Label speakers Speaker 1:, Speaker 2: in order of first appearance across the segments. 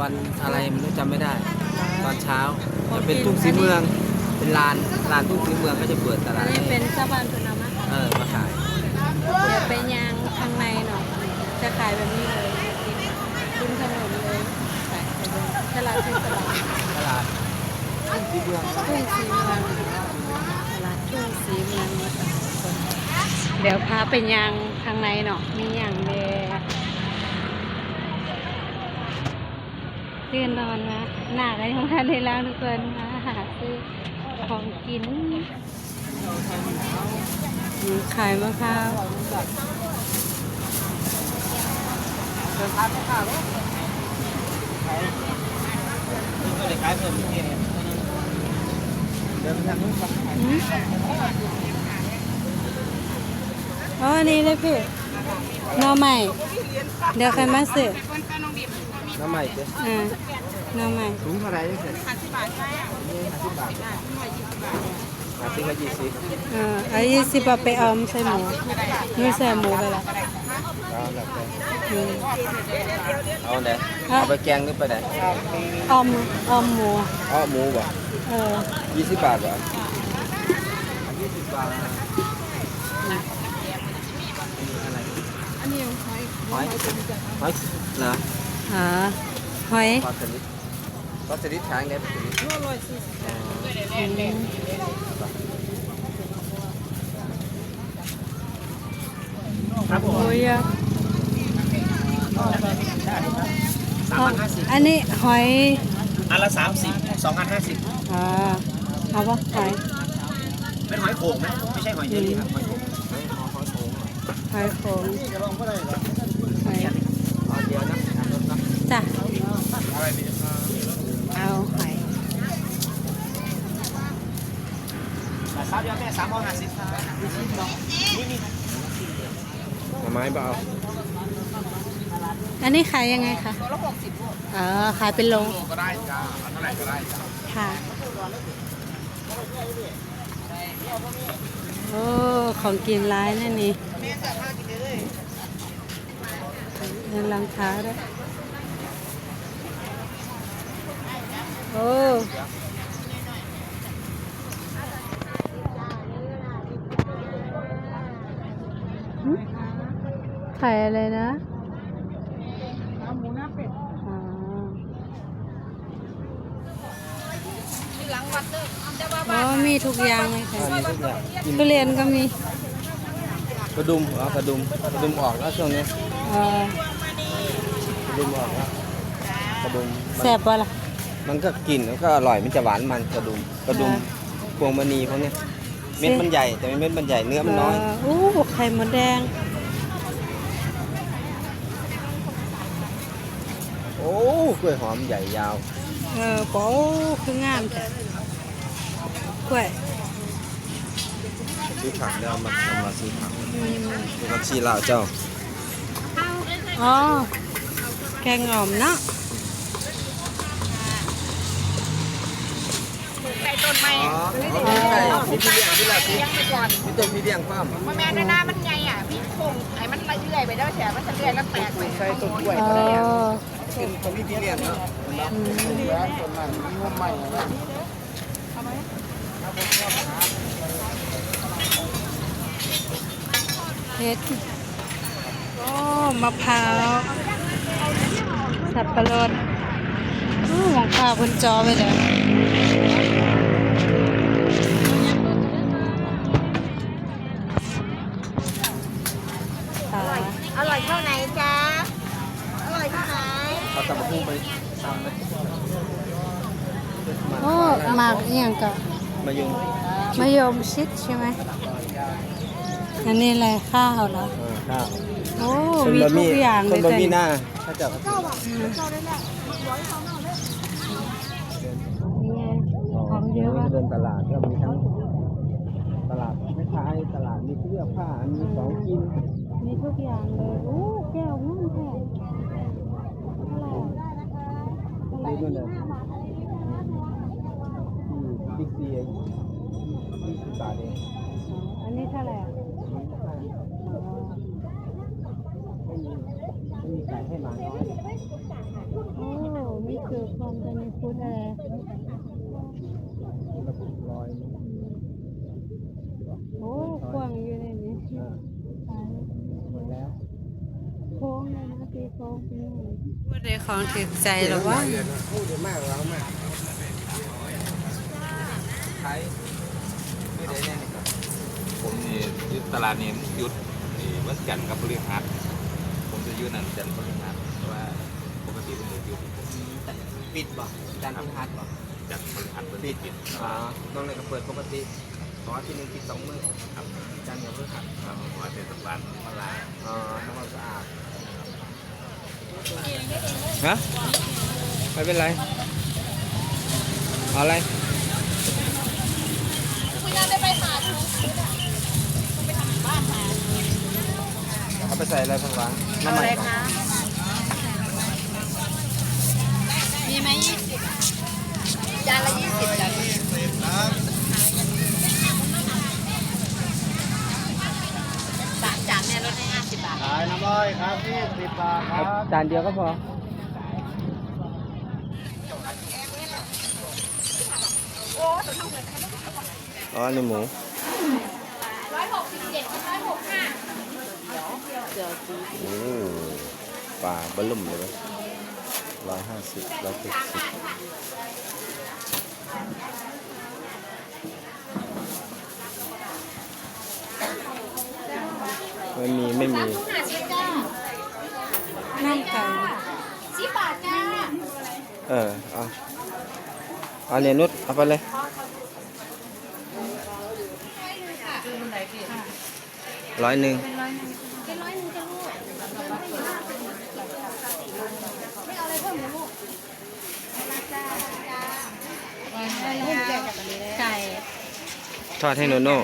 Speaker 1: วันอะไรไมันจำไม่ได้ ตอนเช้าจะเป็นทุ่งสีเมือง เป็นลานลานทุ่งสีเมืองก็จะเปิดตลา
Speaker 2: อั
Speaker 1: ด
Speaker 2: นนี้
Speaker 1: ให้
Speaker 2: เป็นชาวบ้านเป็นเอามาขาย
Speaker 1: เออมาขาย
Speaker 2: เดี๋ยวไปยางข้างในเนาะจะขายแบบนี้เลยริมถนนเลยขายไปเลยตลาดเทศบาล
Speaker 1: ตลาดทุ่งสีเมือง
Speaker 2: ทุ่งสีเมืองตลาดทุ่งสีเมืองนะคะทุกคนเดี๋ยวพาไปยางข้างในเนาะมีอย่างเดเตือนนอนนะหน้าก็ยังทันได้ล้างทุกคนมาหาซื้อของกินอืมขายมะพร้าว
Speaker 1: เดินทางไม่ขาดเลยนี่ก็เลยขายเพิ่มอีกทีเนี่ยเดินไปทางนู้นครับ
Speaker 2: อืมอ๋ออันนี้เลยพี่หน่อใหม่ เดี๋ยวใครมาซื้อ
Speaker 1: น้ำใหม่เจ๊
Speaker 2: อ่าหน่อใหม่
Speaker 1: ถุงเท่าไหร่เนี่ยห้าสิบบาทห้าสิบบาทห้าสิบกับยี่สิบ
Speaker 2: เออไอ้ยี่สิบเอาไปออมใส่หมูไม่ใส่หมูไปละ
Speaker 1: เอาแบบไหน
Speaker 2: อืม
Speaker 1: เอาไหนเอาไปแกงหรือไปไหน
Speaker 2: ออมออมหมู
Speaker 1: เอาหมูบ่
Speaker 2: เออ
Speaker 1: ยี่สิบบาทบ่ยี่สิบบาทอะไร
Speaker 2: อันนี้หอย
Speaker 1: หอยหอยเหรอ
Speaker 2: อ๋อหอย
Speaker 1: ปลาสลิดปลาสลิดขายไงปลาสลิดอ๋อ
Speaker 2: อืม
Speaker 1: ครับผม
Speaker 2: โอ้ยอะ
Speaker 1: สามพันห้าสิบ
Speaker 2: อันนี้หอย
Speaker 1: อันละสามสิบสองพันห้าสิบ
Speaker 2: อ่าเอาปะหอย
Speaker 1: เป็นหอยโข่งไหมไม่ใช่หอยเชอรี่ครับหอยโข่งหอยหอยโข่ง
Speaker 2: จ้ะ
Speaker 1: อะไรดี
Speaker 2: เอาหอย
Speaker 1: สามเดียวแม่สามร้อยห้าสิบนี่นี่ไม้เปล่า
Speaker 2: อันนี้ขายยังไงคะโลละหกสิบอ๋อขายเป็นโล
Speaker 1: ก็ได้จ้าเท่าไหร่ก็ได้จ้า
Speaker 2: ค่ะ โอ้ ของกินร้ายนั่นนี่เงินรองเท้าด้วย โอ้หึขายอะไรนะหมูหน้าเป็ดอ๋ออ๋อมีทุกอย่างเลยค่ะ
Speaker 1: มีทุกอย่างกิน
Speaker 2: ทุเรียนก็มี
Speaker 1: กระดุมเอากระดุมกระดุมออกแล้วช่วงนี้
Speaker 2: เออก
Speaker 1: ระดุมออกแล้วกระดุม
Speaker 2: แซ่บป่ะล่ะ
Speaker 1: มันก็กลิ่นมันก็อร่อยมันจะหวานมันกระดุมกระดุม
Speaker 2: อ่า
Speaker 1: พวงมณีพวกเนี้ยเม็ดมันใหญ่แต่เม็ดมันใหญ่เนื้อมันน้อย
Speaker 2: เอู้ไข่มดแดง
Speaker 1: โอ้กล้วยหอมใหญ่ยาว
Speaker 2: เออโป้คืองามแต่กล้วย
Speaker 1: ซื้อผักแล้วเอามาทำมาซื้อผัก
Speaker 2: อืม
Speaker 1: ดูผักชีลาวเจ้า
Speaker 2: อ๋อแกงอ่อมเนาะ
Speaker 3: ไก่ ต้นไม้
Speaker 1: อ๋อไก่มีพี่เลี้ยงพี่ละพี่
Speaker 3: ยังไปก่อน
Speaker 1: พี่ต้มพี่เลี้ยงความ
Speaker 3: มาแม่ในหน้ามันไงอะพี่คงไอ้มันเลื่อยไปแล้วแฉมันจะเลื่อยแล้วแตกไป
Speaker 1: ใส่ต้นกล้วย
Speaker 2: อ๋อ
Speaker 1: เป็นของพี่พี่เลี้ยงเนาะ
Speaker 2: อืม
Speaker 1: ต้นมันงมใหม่นะ
Speaker 2: เฮ็ดโอ้มะพร้าวสับปะรดอู้หมองข้าวเพิ่นจอไปแล้ว
Speaker 1: มา
Speaker 2: กอหย่างก็
Speaker 1: มายุง
Speaker 2: มะยมชิดใช่ไหมอันนี้อะไรข้าวเหรอ
Speaker 1: เออข้าว
Speaker 2: โอ้มีทุกอย่างเล
Speaker 1: น
Speaker 2: ย
Speaker 1: บะ
Speaker 2: จ้ะ
Speaker 1: หมี่
Speaker 2: นี่
Speaker 1: หน้าถ้าจะ
Speaker 2: อืมนี่ไงของเยอะว่ะ
Speaker 1: เดินตลาดก็มีทั้งตลาดแม่ค้าตลาดมีเสื้อผ้ามีของกิน
Speaker 2: มีทุกอย่างเลย โอ้แก้วงามแท้อะไร
Speaker 1: นี่นู่นเลยที่ บิ๊กซีเองยี่สิบบาทเอง
Speaker 2: อันนี้เท่าไหร่อะอ๋อ
Speaker 1: ให้หมาน้อย
Speaker 2: โอ้มีเกือบความตัวนี้พุทธอะไร
Speaker 1: กระปุกลอย
Speaker 2: โอ้กว้างอยู่ในนี้
Speaker 1: อ่า
Speaker 2: ตายแล้ว
Speaker 1: หมดแล้ว
Speaker 2: โค้งเลยนะตีโค้งไปหน่อยพูดได้ของถึกใจหรอวะ
Speaker 1: พูดเยอะมากเรามาก ใช้ไม่ได้แน่นี่ครับ
Speaker 4: ผมนี่ยึดตลาดนี้หยุดนี่วันจันทร์กับพฤหัสผมจะอยืนนั่นจันทร์พฤหัสเพราะว่าปกติผมจะหยุด
Speaker 1: ปิดบ่จานทร์พฤหัสบ่
Speaker 4: จันทร์พฤหัสเป็นปิด
Speaker 1: อ๋อต้องเลยก็เปิดปกติขอที่หนึ่งปิดสองมือ
Speaker 4: ครับ
Speaker 1: จันทร์กับพฤหัส
Speaker 4: ทางวัดเทศบาลมาลา
Speaker 1: อ๋อทำความสะอาดฮะไม่เป็นไรเอาอะไร
Speaker 3: คุณยังได้ไปหาดู
Speaker 1: เอาไปใส่อะไรพังวางน้ำมันก่อน
Speaker 2: มีไหมยี่สิบ
Speaker 3: จานละยี่สิบจ้ะสามจานเนี่ยลดให้ห้าสิบบาท
Speaker 1: ขายน้ำร้อยครับยี่สิบบาทครับจานเดียวก็พออ๋ อนี่หมู
Speaker 3: ร้อยหกสิบเจ็ดร้อยหกห้า
Speaker 1: โอ้ปลาบะลุ่มเลยร้อยห้าสิบร้อยเจ็ดสิบไม่มี ไม่มี
Speaker 3: ทุกหาสิบจ้า
Speaker 2: น่องไก่
Speaker 3: สิบบาทจ้า
Speaker 1: เออ เอาเอาเนี่ยนุชเอาไปเลย ร้อยหนึ่ง
Speaker 3: เป็นร้อยหนึ่งจ้าลูกไม่เอาอะไรเพิ่มเลยลูก
Speaker 2: ไก่
Speaker 1: ทอดให้โนโน่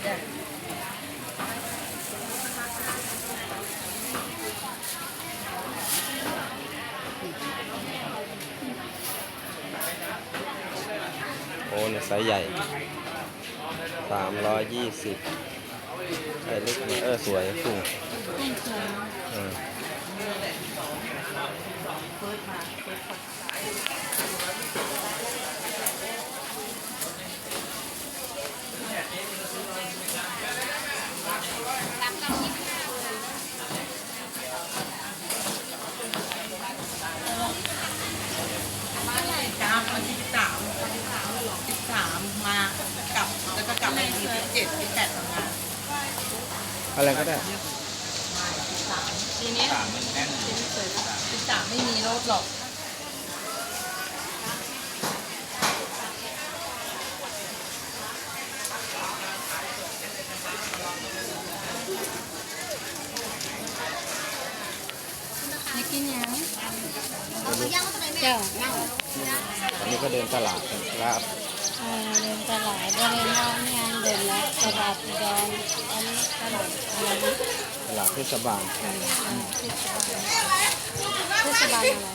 Speaker 1: โอ้เนี่ยไซส์ใหญ่ สามร้อยยี่สิบไอ้เล็กเนี่ยเออ สวยกุ้งเออ
Speaker 5: จ้าวันที่สิบสามสิบสามมากลับแล้วก็กลับมาอีกทีสิบเจ็ดสิบแปดทำงาน
Speaker 1: อะไรก็ได้
Speaker 5: ทีนี้สิบสามไม่มีรถหรอก
Speaker 2: นี่กินยัง
Speaker 3: เอามาย่างก็ทำไมแม่
Speaker 2: เจ้า
Speaker 1: อันนี้ก็เดินตลาดครับ
Speaker 2: เออเดินตลาดเดินนอกงานเดินแล้ว ตลาดอุดรอันนี้ตลาดอะไรนะ
Speaker 1: ตลาดเทศบาล
Speaker 2: เทศบาลอะไร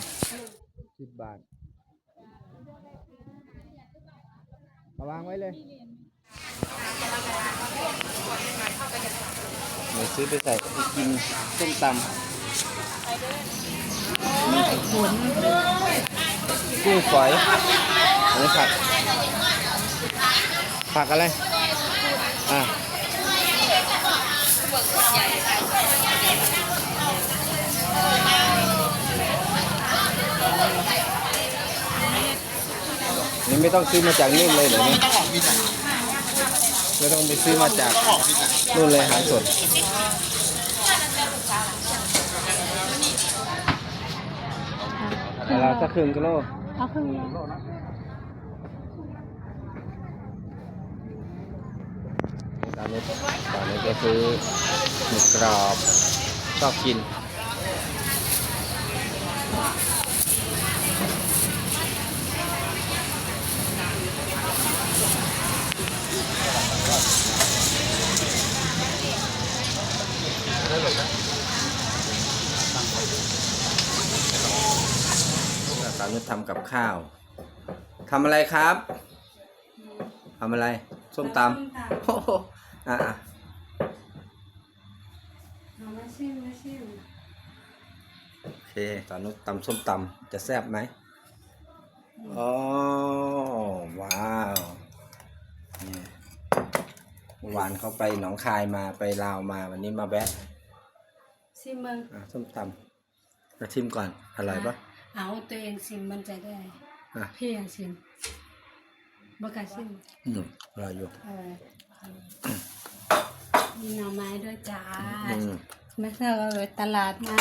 Speaker 1: สิบบาทเอาวางไว้เลยเดี๋ยวซื้อไปใส่ไปกินส้มตำกุ้งฝอยอันนี้ผักผักอะไร นี่ไม่ต้องซื้อมาจากนู่นเลยเหรอเนี่ยไม่ต้องไปซื้อมาจากนู่นเลยหาสดเราจะครึ่งกิโล
Speaker 2: เอาครึ่งโล
Speaker 1: ตอนนี้ตอนนี้ก็ซื้อหมึกกรอบชอบกิน สาวนุชทำกับข้าวทำอะไรครับทำอะไร ส้มตำโอ้โหอะาโอเคตาวนุชตำส้มตำจะแซ่บไหมโอ้ว้าวนี่หวานเขาไปหนองคายมาไปลาวมาวันนี้มาแวะ
Speaker 2: มเบิ่ง
Speaker 1: อะส้มตำมาชิมก่อนอร่อยปะ
Speaker 2: เอาตัวเองชิมมันจะได้
Speaker 1: อะ
Speaker 2: พี่อยากชิมบ่กล้าชิม
Speaker 1: อืมอร่อยอยู่
Speaker 2: เออมีหน่อไม้ด้วยจ้า
Speaker 1: อืม
Speaker 2: ไม่ทราบว่าไปตลาดมา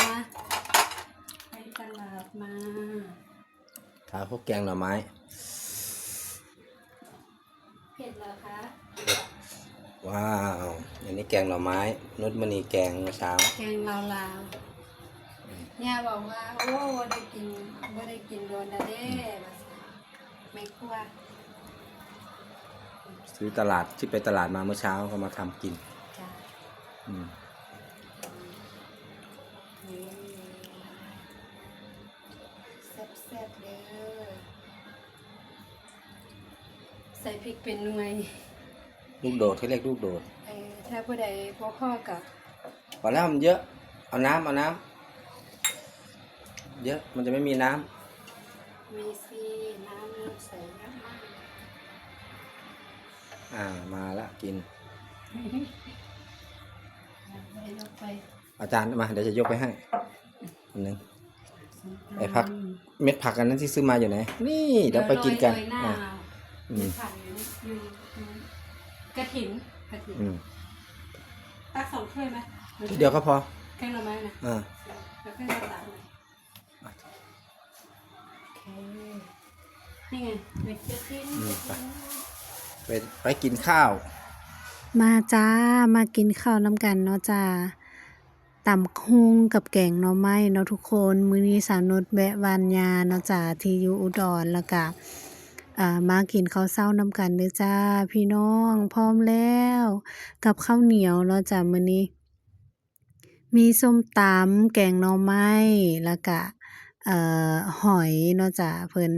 Speaker 2: ไปตลาดมา
Speaker 1: ทาพวกแกงหน่อไม้
Speaker 2: เผ็ดเหรอคะ
Speaker 1: ว้าว อันนี้แกงหน่อไม้ นุชมณีแกงเมื่อเช้า
Speaker 2: แกงลาวๆเนี่ยบอกว่า โอ้บ่ได้กินบ่ได้กินโดนแล้วเด้ว่าซั่นไม่กลัว
Speaker 1: ซื้อตลาดที่ไปตลาดมาเมื่อเช้าก็มาทำกิน
Speaker 2: จ้า
Speaker 1: อืม
Speaker 2: นี่แซ่บๆเด้อใส่พริกเป็นหน่วย
Speaker 1: ลูกโดดเขาเรียกลูกโดด
Speaker 2: เออถ้าผู้ใดบ่พอกับ
Speaker 1: พอแล้วมันเยอะ เอาน้ำเอาน้ำเยอะมันจะไม่มีน้ำ
Speaker 2: มีซีน้ำนี่ใส่น้ำมัน
Speaker 1: อ่ามาละกิน
Speaker 2: ไปลงไป
Speaker 1: อาจารย์มาเดี๋ยวจะยกไปให้อันหนึง ไอ้ผัก เม็ดผักอันนั้นที่ซื้อมาอยู่ไหนนี่เดี๋ยวไปกินกัน
Speaker 2: โรยๆหน้า
Speaker 1: อะอืม
Speaker 2: ผักอยู่อยู่ กระถิ่นกระถิ่น
Speaker 1: อืม
Speaker 2: ตักสองถ้วยไหม
Speaker 1: เดี๋ยวก็พอ
Speaker 2: แกงหน่อไม้นะ
Speaker 1: อ่า
Speaker 2: แล้วก็มาตักหน่อยโอเคนี่ไงเม็ดกระถิ่น
Speaker 1: อืมไปไปไปกินข้าว
Speaker 2: มาจ้ามากินข้าวน้ำกันเนาะจ้าตำคุงกับแกงหน่อไม้เนาะทุกคน มื้อนี้สาวนุชแวะวานยาเนาะจ้าที่อยู่อุดรแล้วก็ อ่ามากินข้าวเช้านำกันเด้อจ้า พี่น้องพร้อมแล้ว กับข้าวเหนียวเนาะจ้ามื้อนี้ มีส้มตำแกงหน่อไม้แล้วก็เอ่อหอยเนาะจ้าเพิ่น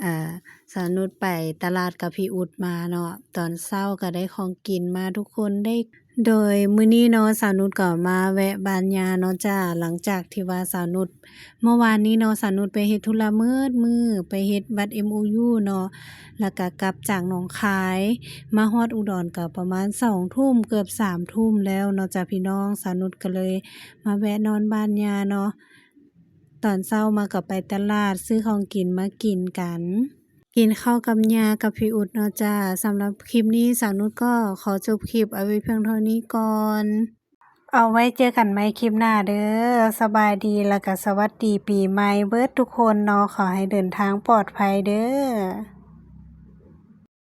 Speaker 2: เอ่อสานุชไปตลาดกับพี่อุดมาเนาะตอนเช้าก็ได้ของกินมาทุกคนได้ โดยมื้อนี้เนาะสาวนุชก็มาแวะบ้านยาเนาะจ้าหลังจากที่ว่าสาวนุชเมื่อวานนี้เนาะสาวนุชไปเฮ็ดธุระมืดมือไปเฮ็ดบัตร MOU เนาะแล้วก็กลับจากหนองคาย มาฮอดอุดรก็ประมาณ2ทุ่มเกือบ3ทุ่มแล้วเนาะจ้าพี่น้องสาวนุชก็เลย มาแวะนอนบ้านยาเนาะตอนเช้ามาก็ไปตลาดซื้อของกินมากินกัน กินข้าวกับยากับพี่อุดเนาะจ้าสำหรับคลิปนี้สาวนุชก็ขอจบคลิปเอาไว้เพียงเท่านี้ก่อน เอาไว้เจอกันใหม่คลิปหน้าเด้อสบายดีแล้วก็สวัสดีปีใหม่เบิร์ดทุกคนเนาะขอให้เดินทางปลอดภัยเด้อ